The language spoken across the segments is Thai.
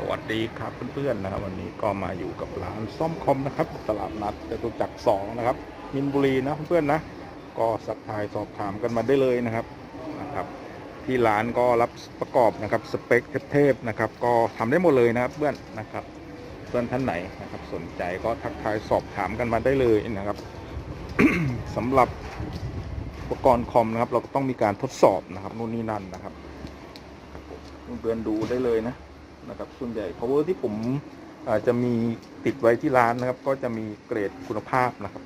สวัสดีครับเพื่อนๆนะครับ วันนี้ก็มาอยู่กับร้านซ่อมคอมนะครับตลาดนัดจตุจักรสองนะครับมินบุรีนะเพื่อนๆนะ ก็สักทายสอบถามกันมาได้เลยนะครับนะครับ ที่ร้านก็รับประกอบนะครับสเปคเทพๆนะครับ ก็ทำได้หมดเลยนะครับเพื่อนนะครับเพื่อนท่านไหนนะครับ สนใจก็ทักทายสอบถามกันมาได้เลยนะครับสำหรับอุปกรณ์คอมนะครับ เราก็ต้องมีการทดสอบนะครับนู่นนี่นั่นนะครับเพื่อนๆดูได้เลยนะ นะครับส่วนใหญ่ power ที่ผมอาจจะมีติดไว้ที่ร้านนะครับ ก็จะมีเกรดคุณภาพนะครับ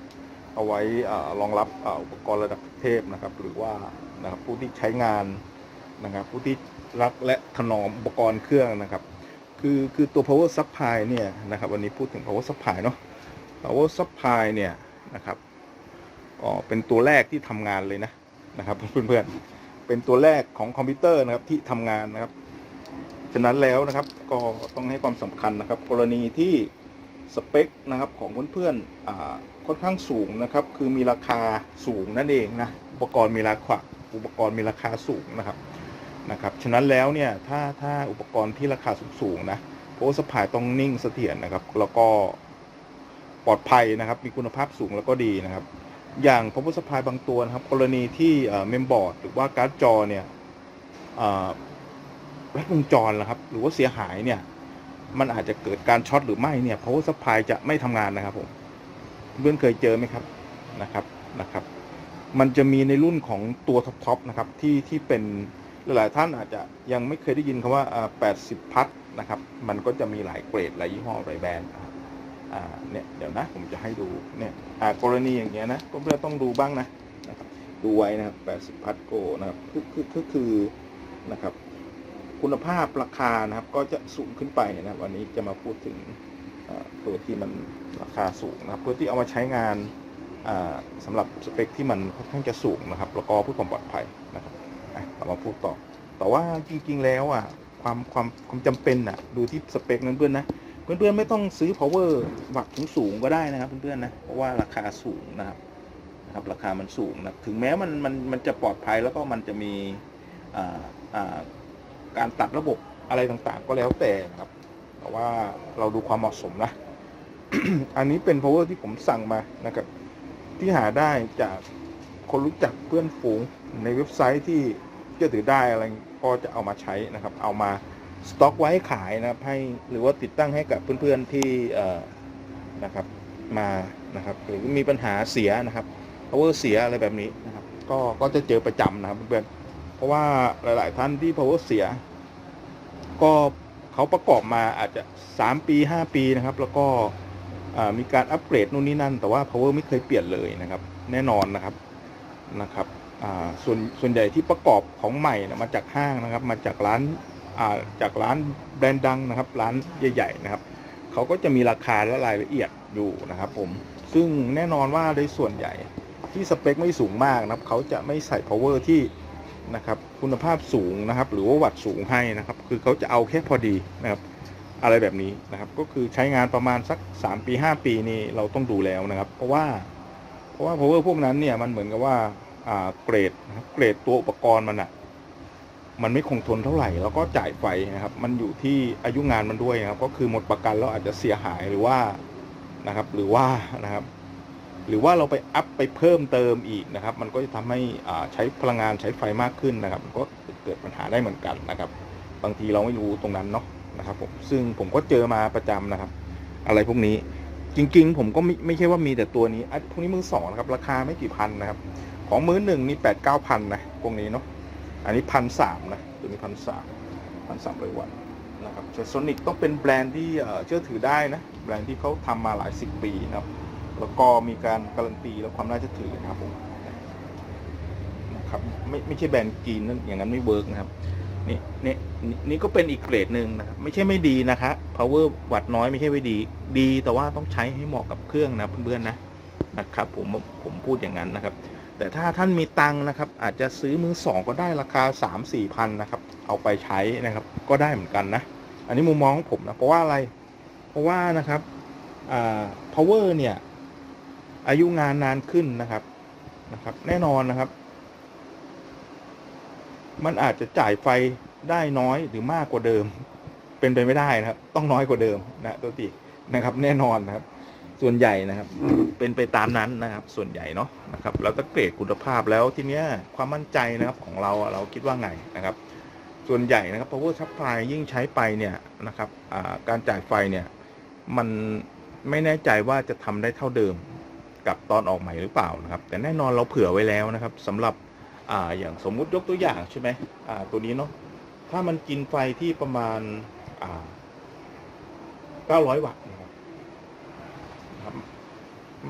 เอาไว้อรองรับอุปกรณ์ระดับเทพนะครับ หรือว่านะครับผู้ที่ใช้งานนะครับ ผู้ที่รักและถนอมอุปกรณ์เครื่องนะครับ คือคือตัว power supply เนี่ยนะครับ วันนี้พูดถึง power supply เนาะ power supply เนี่ยนะครับเป็นตัวแรกที่ทำงานเลยนะนะครับเพื่อนๆเป็นตัวแรกของคอมพิวเตอร์นะครับที่ทำงานนะครับ ฉะนั้นแล้วนะครับก็ต้องให้ความสำคัญนะครับ กรณีที่สเปคนะครับของเพื่อนๆอ่าค่อนข้างสูงนะครับ คือมีราคาสูงนั่นเองนะอุปกรณ์มีราคาอุปกรณ์มีราคาสูงนะครับนะครับฉะนั้นแล้วเนี่ยถ้าถ้าอุปกรณ์ที่ราคาสูงๆนะโพสพายต้องนิ่งเสถียรนะครับ แล้วก็ปลอดภัยนะครับ มีคุณภาพสูงแล้วก็ดีนะครับ อย่างพว e r supply บางตัวนะครับ กรณีที่เมมบอร์ดหรือว่าการ์ดจอเนี่ย อ่าแวดวงจรนะครับ หรือว่าเสียหายเนี่ย มันอาจจะเกิดการช็อตหรือไม่เนี่ย power supply จะไม่ทำงานนะครับผมเพื่อนเคยเจอไหมครับนะครับนะครับ มันจะมีในรุ่นของตัวท็อปๆนะครับที่ที่เป็นหลายๆท่านอาจจะยังไม่เคยได้ยินคำว่าอ่า 80 พัทนะครับ มันก็จะมีหลายเกรดหลายยี่ห้อหลายแบรนด์อ่าเนี่ยเดี๋ยวนะผมจะให้ดูเนี่ยอ่ากรณีอย่างเงี้ยนะก็เพื่อต้องดูบ้างนะนะครับดูไว้นะครับ 80 พัทโกนะครับคือคือคือนะครับ คุณภาพราคานะครับ ก็จะสูงขึ้นไปนะครับวันนี้จะมาพูดถึงตัวที่มันราคาสูงนะครับเพื่อที่เอามาใช้งานอ่าสำหรับสเปคที่มันค่อนข้างจะสูงนะครับแล้วก็เพื่อความปลอดภัยนะครับอะเรามาพูดต่อ แต่ว่าจริงๆแล้วอะความความความจำเป็นอะดูที่สเปคนั้นเพื่อนๆนะเพื่อนๆไม่ต้องซื้อ power วัตต์สูงก็ได้นะครับเพื่อนๆนะเพราะว่าราคาสูงนะครับนะครับราคามันสูงนะถึงแม้มันมันมันจะปลอดภัยแล้วก็มันจะมีอ่าอ่า การตัดระบบอะไรต่างๆ ก็แล้วแต่นะครับ แต่ว่าเราดูความเหมาะสมนะ อันนี้เป็น power ที่ผมสั่งมานะครับ ที่หาได้จากคนรู้จักเพื่อนฝูงในเว็บไซต์ที่เชื่อถือได้อะไรก็จะเอามาใช้นะครับ เอามาสต็อกไว้ขายนะครับให้หรือว่าติดตั้งให้กับเพื่อนๆที่นะครับมานะครับหรือมีปัญหาเสียนะครับ power เสียอะไรแบบนี้นะครับ ก็ก็จะเจอประจำนะครับเพื่อนๆ เพราะว่าหลาย ๆ ท่านที่ power เสีย ก็เขาประกอบมาอาจจะ 3 ปี 5 ปีนะครับ แล้วก็มีการอัปเกรดนู่นนี่นั่น แต่ว่า power ไม่เคยเปลี่ยนเลยนะครับ แน่นอนนะครับนะครับส่วนส่วนใหญ่ที่ประกอบของใหม่นะมาจากห้างนะครับ มาจากร้านาจากร้านแบรนด์ดังนะครับ ร้านใหญ่ ๆ นะครับเขาก็จะมีราคาและรายละเอียดอยู่นะครับผมซึ่งแน่นอนว่าในส่วนใหญ่ที่สเปคไม่สูงมากนะครับเขาจะไม่ใส่ power ที่ นะครับ คุณภาพสูงนะครับ หรือว่าวัตต์สูงให้นะครับ คือเขาจะเอาแค่พอดีนะครับ อะไรแบบนี้นะครับ ก็คือใช้งานประมาณสัก 3 ปี 5 ปีนี่เราต้องดูแล้วนะครับ เพราะว่า เพราะว่า power พวกนั้นเนี่ยมันเหมือนกับว่าอ่าเกรดนะครับเกรดตัวอุปกรณ์มันอะมันไม่คงทนเท่าไหร่ แล้วก็จ่ายไฟนะครับ มันอยู่ที่อายุงานมันด้วยนะครับ ก็คือหมดประกันแล้วอาจจะเสียหายหรือว่านะครับ หรือว่านะครับ หรือว่าเราไปอัพไปเพิ่มเติมอีกนะครับ มันก็จะทำให้ใช้พลังงานใช้ไฟมากขึ้นนะครับมันก็เกิดปัญหาได้เหมือนกันนะครับ บางทีเราไม่รู้ตรงนั้นเนาะนะครับผมซึ่งผมก็เจอมาประจำนะครับ อะไรพวกนี้จริง ๆ ผมก็ไม่ไม่ใช่ว่ามีแต่ตัวนี้อันพวกนี้มือสองนะครับราคาไม่กี่พันนะครับ ของมือหนึ่งนี่แปดเก้าพันนะพวกนี้เนาะอันนี้พันสามนะตัวนี้พันสามพันสามร้อยวัตต์นะครับโซนิกต้องเป็นแบรนด์ที่เอ่อเชื่อถือได้นะแบรนด์ที่เขาทำมาหลายสิบปีนะครับ แล้วก็มีการการันตีและความน่าเชื่อถือนะครับผมนะครับไม่ไม่ใช่แบรนด์กรีนนั่นอย่างนั้นไม่เวิร์กนะครับนี่นี่นี่ก็เป็นอีกเกรดหนึ่งนะครับไม่ใช่ไม่ดีนะคะ power วัตต์น้อยไม่ใช่ไม่ดี ดีแต่ว่าต้องใช้ให้เหมาะกับเครื่องนะเพื่อนๆนะนะครับ ผมผมพูดอย่างนั้นนะครับ แต่ถ้าท่านมีตังนะครับ อาจจะซื้อมือสองก็ได้ราคา 3 4พันนะครับ เอาไปใช้นะครับ ก็ได้เหมือนกันนะ อันนี้มุมมองของผมนะเพราะว่าอะไร เพราะว่านะครับอ่า power เนี่ย อายุงานนานขึ้นนะครับนะครับ แน่นอนนะครับ มันอาจจะจ่ายไฟได้น้อยหรือมากกว่าเดิม เป็นไปไม่ได้นะครับ ต้องน้อยกว่าเดิมนะตัวตินะครับ แน่นอนนะครับ ส่วนใหญ่นะครับ เป็นไปตามนั้นนะครับ ส่วนใหญ่เนาะนะครับ แล้วถ้าเกรดคุณภาพแล้วทีเนี้ยความมั่นใจนะครับของเราเราคิดว่าไงนะครับ ส่วนใหญ่นะครับ power supply ยิ่งใช้ไปเนี่ยนะครับการจ่ายไฟเนี่ย มันไม่แน่ใจว่าจะทำได้เท่าเดิม กับตอนออกใหม่หรือเปล่านะครับ แต่แน่นอนเราเผื่อไว้แล้วนะครับสำหรับอ่าอย่างสมมุติยกตัวอย่างใช่ไหมอ่าตัวนี้เนาะถ้ามันกินไฟที่ประมาณอ่า900 วัตต์นะครับครับ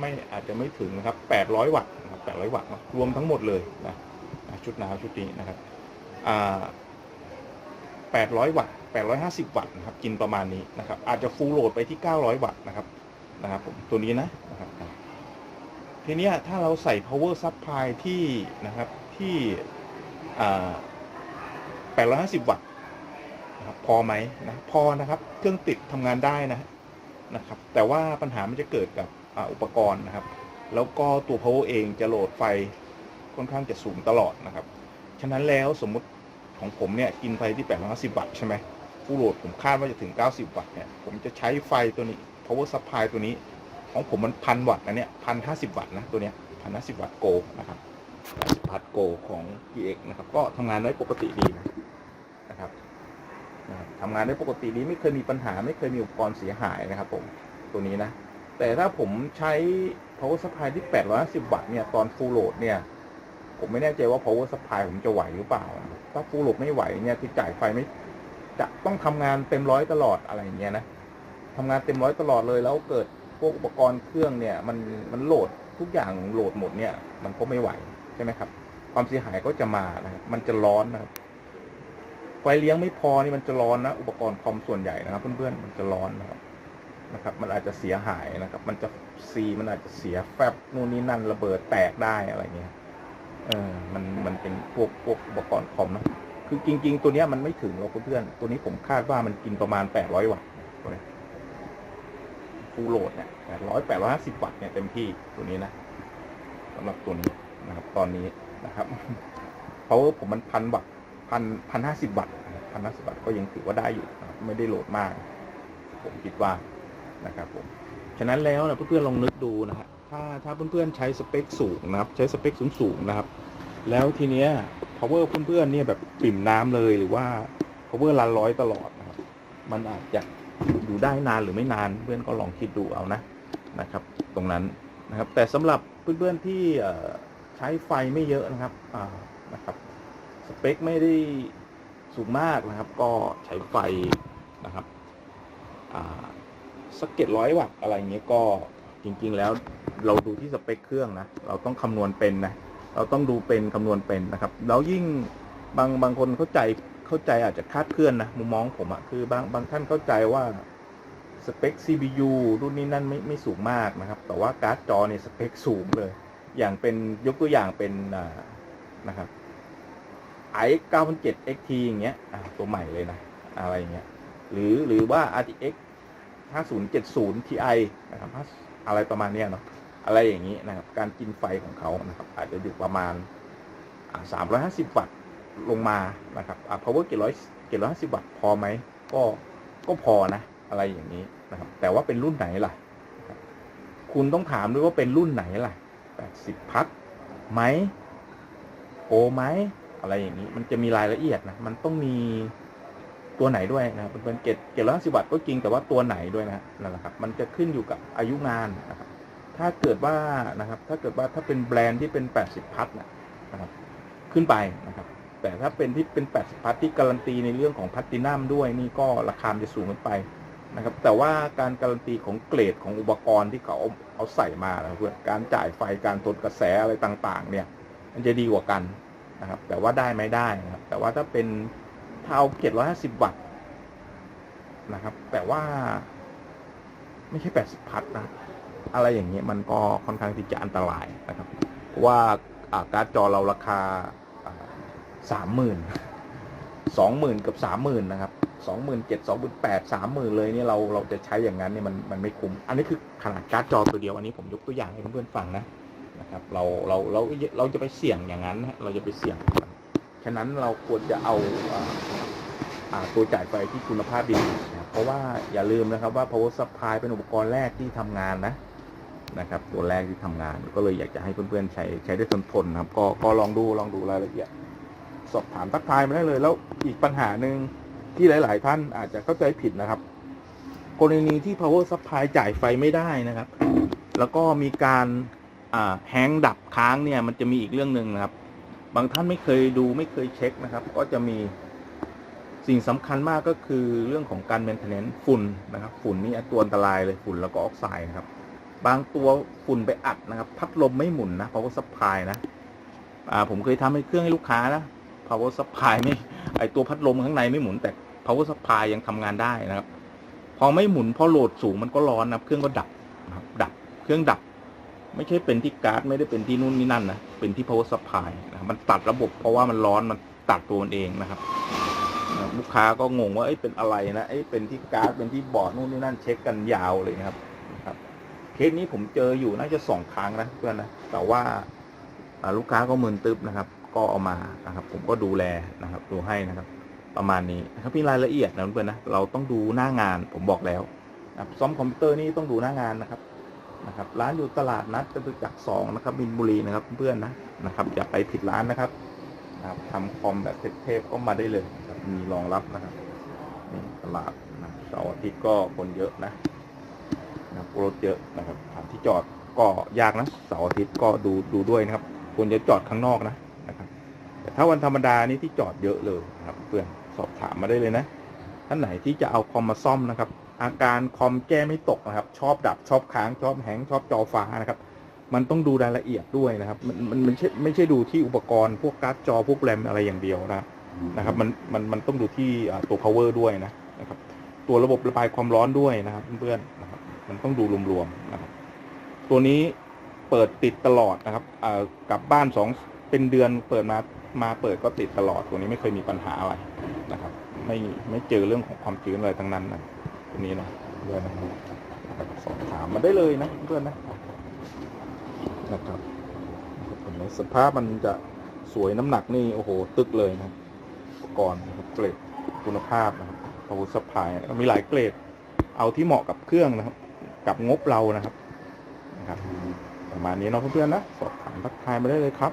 ไม่อาจจะไม่ถึงนะครับ 800 วัตต์นะครับ800 วัตต์นะรวมทั้งหมดเลยนะชุดน้ำชุดนี้นะครับอ่า800 วัตต์ 850 วัตต์นะครับ กินประมาณนี้นะครับ อาจจะฟูลโหลดไปที่ 900 วัตต์นะครับ นะครับผม ตัวนี้นะ ทีนี้ถ้าเราใส่ power supply ที่นะครับที่850 วัตต์นะครับพอไหมนะพอนะครับเครื่องติดทำงานได้นะนะครับ แต่ว่าปัญหามันจะเกิดกับออุปกรณ์นะครับ แล้วก็ตัว power เองจะโหลดไฟค่อนข้างจะสูงตลอดนะครับ ฉะนั้นแล้วสมมติของผมเนี่ยกินไฟที่ 850 วัตต์ใช่ไหมฟูลโหลดผมคาดว่าจะถึง 90 วัตต์เนี่ยผมจะใช้ไฟตัวนี้ power supply ตัวนี้ ของผมมันพันวัตต์นะเนี่ยพันห้าสิบวัตต์นะตัวเนี้ยพันห้าสิบวัตต์โกนะครับพัดโกของ PX นะครับ ก็ทำงานได้ปกติดีนะครับทำงานได้ปกติดีไม่เคยมีปัญหา ไม่เคยมีอุปกรณ์เสียหายนะครับ ผมตัวนี้นะ แต่ถ้าผมใช้ power supply ที่ 850 วัตต์เนี่ยตอน full load เนี่ย ผมไม่แน่ใจว่า power supply ผมจะไหวหรือเปล่า ถ้า full load ไม่ไหวเนี่ยคือจ่ายไฟไม่จะต้องทำงานเต็มร้อยตลอดอะไรอย่างเงี้ยนะทำงานเต็มร้อยตลอดเลยแล้วเกิด พวกอุปกรณ์เครื่องเนี่ยมันมันโหลดทุกอย่างโหลดหมดเนี่ย มันก็ไม่ไหวใช่ไหมครับ ความเสียหายก็จะมานะครับมันจะร้อนนะครับไฟเลี้ยงไม่พอนี่มันจะร้อนนะอุปกรณ์คอมส่วนใหญ่นะครับ เพื่อนๆมันจะร้อนนะครับนะครับ มันอาจจะเสียหายนะครับ มันจะซีมันอาจจะเสียแฟบนู่นนี่นั่นระเบิดแตกได้อะไรเงี้ยเออมันมันเป็นพวกพวกอุปกรณ์คอมนะคือจริง ๆ ตัวเนี้ยมันไม่ถึงหรอกเพื่อนๆตัวนี้ผมคาดว่ามันกินประมาณ800วัตต์ตัวเนี้ย ฟูลโหลดเนี่ยแปดร้อยแปดร้อยห้าสิบวัตต์เนี่ยเต็มที่ตัวนี้นะสำหรับตัวนี้นะครับ ตอนนี้นะครับ เพราะผมมันพันวัตต์พันพันห้าสิบวัตต์พันห้าสิบวัตต์ก็ยังถือว่าได้อยู่ ไม่ได้โหลดมาก ผมคิดว่านะครับผม ฉะนั้นแล้วนะเพื่อนๆลองนึกดูนะฮะถ้าถ้าเพื่อนๆใช้สเปคสูงนะครับ ใช้สเปคสูงๆนะครับ แล้วทีเนี้ย power เพื่อนๆเนี่ยแบบปิ่มน้ำเลยหรือว่า power รันร้อยตลอดนะครับ มันอาจจะ อยู่ได้นานหรือไม่นานเพื่อนก็ลองคิดดูเอานะนะครับ ตรงนั้นนะครับ แต่สำหรับเพื่อนๆที่เอ่ใช้ไฟไม่เยอะนะครับนะครับสเปคไม่ได้สูงมากนะครับ ก็ใช้ไฟนะครับอ่าสกเก็ตร้อยวัตต์อะไรเงี้ยก็จริง ๆ แล้วเราดูที่สเปคเครื่องนะเราต้องคำนวณเป็นนะเราต้องดูเป็นคำนวณเป็นนะครับแล้วยิ่งบางบางคนเข้าใจเข้าใจอาจจะคาดเคลื่อนนะมุมมองผมอะคือบางบางท่านเข้าใจว่า สเปค CPU รุ่นนี้นั่นไม่ไม่สูงมากนะครับ แต่ว่าการ์ดจอเนี่ยสเปคสูงเลย อย่างเป็นยกตัวอย่างเป็นนะครับ i 9 7 XT อย่างเงี้ยตัวใหม่เลยนะ อะไรอย่างเงี้ย หรือหรือว่า RTX 5070 Ti นะครับอะไรประมาณเนี้ยเนาะอะไรอย่างนี้นะครับ การกินไฟของเขานะครับ อาจจะอยู่ประมาณสามร้อยห้าสิบวัตต์ลงมานะครับ power เจ็ดร้อยเจ็ดร้อยห้าสิบวัตต์พอไหม ก็ก็พอนะ อะไรอย่างนี้นะครับ แต่ว่าเป็นรุ่นไหนล่ะ คุณต้องถามด้วยว่าเป็นรุ่นไหนล่ะแปดสิบพัทไหมโอไหมอะไรอย่างนี้ มันจะมีรายละเอียดนะ มันต้องมีตัวไหนด้วยนะครับเป็นเจ็ดเจ็ดร้อยสิบวัตต์ก็จริงแต่ว่าตัวไหนด้วยนะนั่นแหละครับ มันจะขึ้นอยู่กับอายุงานนะครับ ถ้าเกิดว่านะครับ ถ้าเกิดว่าถ้าเป็นแบรนด์ที่เป็น 80 พัทนะครับ ขึ้นไปนะครับ แต่ถ้าเป็นที่เป็น 80 พัทที่การันตีในเรื่องของพลตตินัมด้วยนี่ก็ราคาจะสูงขึ้นไป นะครับ แต่ว่าการการันตีของเกรดของอุปกรณ์ที่เขาเอาใส่มานะเพื่อการจ่ายไฟการทนกระแสอะไรต่างๆ เนี่ย มันจะดีกว่ากันนะครับ แต่ว่าได้ไม่ได้นะครับ แต่ว่าถ้าเป็นเท่าเกรด150วัตต์นะครับ แต่ว่าไม่ใช่80พัทนะอะไรอย่างเงี้ยมันก็ค่อนข้างที่จะอันตรายนะครับเพราะว่าอ่าการ์ดจอเราราคาสามหมื่นสองหมื่นกับสามหมื่นนะครับ สองหมื่นเจ็ดสองหมื่นแปดสามหมื่นเลยเนี่ยเราเราจะใช้อย่างนั้นเนี่ยมันมันไม่คุ้ม อันนี้คือขนาดการ์ดจอตัวเดียวอันนี้ผมยกตัวอย่างให้เพื่อนๆฟังนะนะครับเราเราเราเราจะไปเสี่ยงอย่างนั้นนะเราจะไปเสี่ยง ฉะนั้นเราควรจะเอาอ่าตัวจ่ายไฟที่คุณภาพดีนะเพราะว่าอย่าลืมนะครับว่า power supply เป็นอุปกรณ์แรกที่ทำงานนะนะครับ ตัวแรกที่ทำงาน ก็เลยอยากจะให้เพื่อนๆใช้ใช้ได้ทนทนนะครับ ก็ก็ลองดูลองดูรายละเอียด สอบถามทักทายมาได้เลย แล้วอีกปัญหาหนึ่ง ที่หลาย ๆ ท่านอาจจะเข้าใจผิดนะครับ กรณีที่ power supply จ่ายไฟไม่ได้นะครับ แล้วก็มีการแฮงดับค้างเนี่ย มันจะมีอีกเรื่องหนึ่งนะครับ บางท่านไม่เคยดูไม่เคยเช็คนะครับ ก็จะมีสิ่งสำคัญมากก็คือเรื่องของการ maintenance ฝุ่นนะครับ ฝุ่นนี่ตัวอันตรายเลยฝุ่นแล้วก็ออกไซด์นะครับ บางตัวฝุ่นไปอัดนะครับ พัดลมไม่หมุนนะ power supply นะผมเคยทำให้เครื่องให้ลูกค้านะ power supply ไม่ไอตัวพัดลมข้างในไม่หมุนแต่ power supply ยังทำงานได้นะครับ พอไม่หมุนพอโหลดสูงมันก็ร้อนนะเครื่องก็ดับนะครับดับเครื่องดับ ไม่ใช่เป็นที่การ์ดไม่ได้เป็นที่นู่นนี่นั่นนะเป็นที่ power supply นะครับมันตัดระบบเพราะว่ามันร้อนมันตัดตัวมันเองนะครับนะครับลูกค้าก็งงว่าเอ้ยเป็นอะไรนะเอ้ยเป็นที่การ์ดเป็นที่บอร์ดนู่นนี่นั่นเช็คกันยาวเลยนะครับครับเคสนี้ผมเจออยู่น่าจะสองครั้งนะเพื่อนนะแต่ว่าลูกค้าก็มึนตึ๊บนะครับ ก็เอามานะครับ ผมก็ดูแลนะครับ ดูให้นะครับ ประมาณนี้นะครับมีรายละเอียดนะเพื่อนนะเราต้องดูหน้างานผมบอกแล้วนะครับซ่อมคอมพิวเตอร์นี่ต้องดูหน้างานนะครับนะครับ ร้านอยู่ตลาดนัดจตุจักรสองนะครับมินบุรีนะครับเพื่อนนะนะครับ อย่าไปผิดร้านนะครับนะครับทำคอมแบบเทพๆก็มาได้เลยมีรองรับนะครับนี่ตลาดนะเสาร์อาทิตย์ก็คนเยอะนะนะครับรถเยอะนะครับที่จอดก็ยากนะเสาร์อาทิตย์ก็ดูดูด้วยนะครับควรจะจอดข้างนอกนะ แต่ถ้าวันธรรมดานี่ที่จอดเยอะเลยครับเพื่อนสอบถามมาได้เลยนะ ท่านไหนที่จะเอาคอมมาซ่อมนะครับ อาการคอมแก้ไม่ตกนะครับ ชอบดับชอบค้างชอบแฮงชอบจอฟ้านะครับ มันต้องดูรายละเอียดด้วยนะครับ มันมันไม่ใช่ไม่ใช่ดูที่อุปกรณ์พวกการ์ดจอพวกแรมอะไรอย่างเดียวนะนะครับ มันมันมันต้องดูที่ตัว power ด้วยนะนะครับ ตัวระบบระบายความร้อนด้วยนะครับ เพื่อนนะครับ มันต้องดูรวมๆนะครับ ตัวนี้เปิดติดตลอดนะครับกลับบ้านสองเป็นเดือนเปิดมา มาเปิดก็ติดตลอดตัวนี้ไม่เคยมีปัญหาอะไรนะครับ ไม่ไม่เจอเรื่องของความชื้นอะไรทั้งนั้นนะตัวนี้นะเพื่อนนะครับสอบถามมาได้เลยนะเพื่อนนะนะครับสภาพมันจะสวยน้ำหนักนี่โอ้โห ตึกเลยนะครับอุปกรณ์นะครับเกรดคุณภาพนะครับอาวุธสปายมีหลายเกรด เอาที่เหมาะกับเครื่องนะครับ กับงบเรานะครับนะครับประมาณนี้เนาะเพื่อนๆนะ สอบถามทักทายมาได้เลยครับ